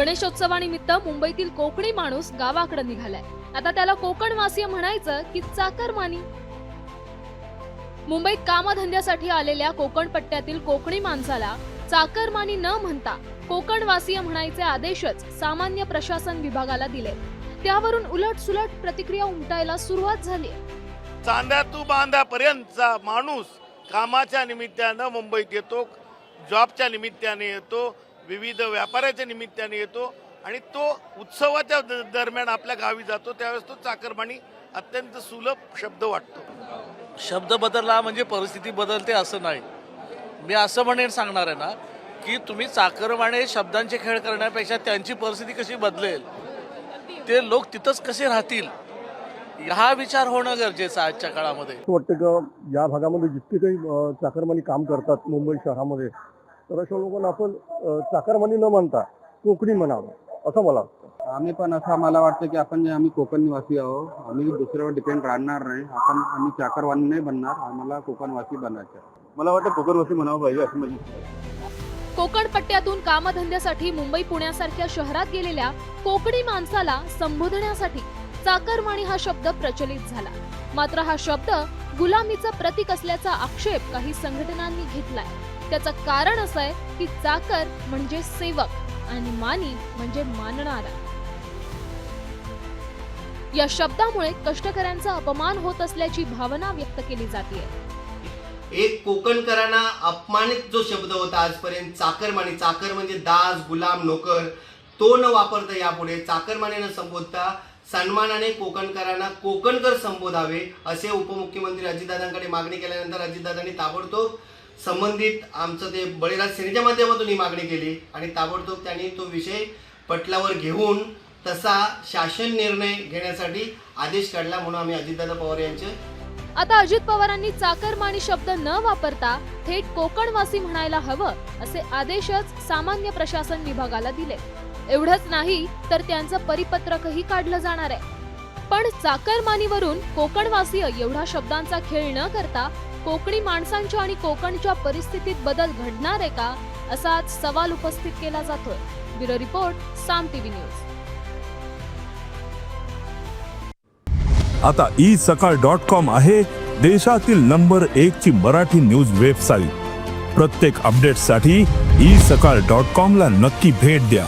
गणेशोत्सवानिमित्त मुंबईतील कोकणी माणूस गावाकडे निघालाय. आता त्याला कोकणवासीय म्हणायचं की चाकरमानी. मुंबईत कामधंद्यासाठी आलेल्या कोकण पट्ट्यातील कोकणी माणसाला चाकरमानी न म्हणता कोकणवासीय म्हणायचे आदेशच सामान्य प्रशासन विभागाला दिले. त्यावरून उलट सुलट प्रतिक्रिया उमटायला सुरुवात झाली. चांद्या तू बांध्यापर्यंतचा माणूस कामाच्या निमित्तानं मुंबईत येतो जॉबच्या निमित्ताने येतो विविध व्यापाराच्या निमित्ताने येतो आणि तो उत्सवाच्या दरम्यान आपल्या गावी जातो. त्यावेळेस तो चाकरमानी अत्यंत सुलभ शब्द वाटतो. शब्द बदलला म्हणजे परिस्थिती बदलते असं नाही. मी असं म्हणेन सांगणार आहे ना की तुम्ही चाकरमाने शब्दांचे खेळ करण्यापेक्षा त्यांची परिस्थिती कशी बदलेल? ते लोक तिथंच कसे राहतील? हा विचार होणं गरजेचं आहे आजच्या काळामध्ये. वाटतं का या भागामध्ये जितके काही चाकरमानी काम करतात मुंबई शहरामध्ये लोकांना आपण चाकरमानी न मानता कोकणी म्हणावं असं मला वाटतं आम्ही पण असं आम्हाला वाटतं की आपण जे आम्ही कोकण निवासी आहोत आम्ही दुसऱ्यावर डिपेंड राहणार नाही आपण आम्ही चाकरवाणी नाही बनणार आम्हाला कोकणवासी बनायचं आहे. मला वाटतं कोकणवासी म्हणावं पाहिजे असं आहे. कोकण पट्ट्यातून कामधंद्यासाठी मुंबई पुण्यासारख्या शहरात गेलेल्या कोकणी माणसाला संबोधण्यासाठी चाकरमाणी हा शब्द प्रचलित झाला मात्र हा शब्द गुलामीचं प्रतीक असल्याचा आक्षेप काही संघटनांनी घेतलाय. त्याचं कारण असं आहे की चाकर म्हणजे सेवक आणि मानी म्हणजे मानणारा. या शब्दामुळे कष्टकऱ्यांचा अपमान होत असल्याची भावना व्यक्त केली जाते एक कोकणकरांना अपमानित जो शब्द होता आजपर्यंत चाकरमानी चाकर म्हणजे दास गुलाम नोकर तो न वापरता यापुढे चाकरमाने न संबोधता सन्मानाने कोकणकरांना कोकणकर संबोधावे असे उपमुख्यमंत्री अजितदादांकडे मागणी केल्यानंतर अजितदादांनी ताबडतोब संबंधित आमचं ते बळीराज सेनेच्या माध्यमातून ही मागणी केली आणि ताबडतोब त्यांनी तो विषय पटलावर घेऊन तसा शासन निर्णय घेण्यासाठी आदेश काढला म्हणून आम्ही अजितदादा पवार यांचे आता अजित पवारांनी चाकरमानी शब्द न वापरता थेट कोकणवासी म्हणायला हवं असे आदेशच सामान्य प्रशासन विभागाला दिले. एवढंच नाही तर त्यांचं परिपत्रकही काढलं जाणार आहे. पण चाकरमानीवरून कोकणवासीय एवढा शब्दांचा खेळ न करता कोकणी माणसांच्या आणि कोकणच्या परिस्थितीत बदल घडणार आहे का असा आज सवाल उपस्थित केला जातोय. Bureau report Saam TV news. आता ई सकाळ डॉट कॉम आहे देशातील नंबर एक ची मराठी न्यूज वेबसाईट. प्रत्येक अपडेटसाठी ई सकाळ डॉट कॉम ला नक्की भेट द्या.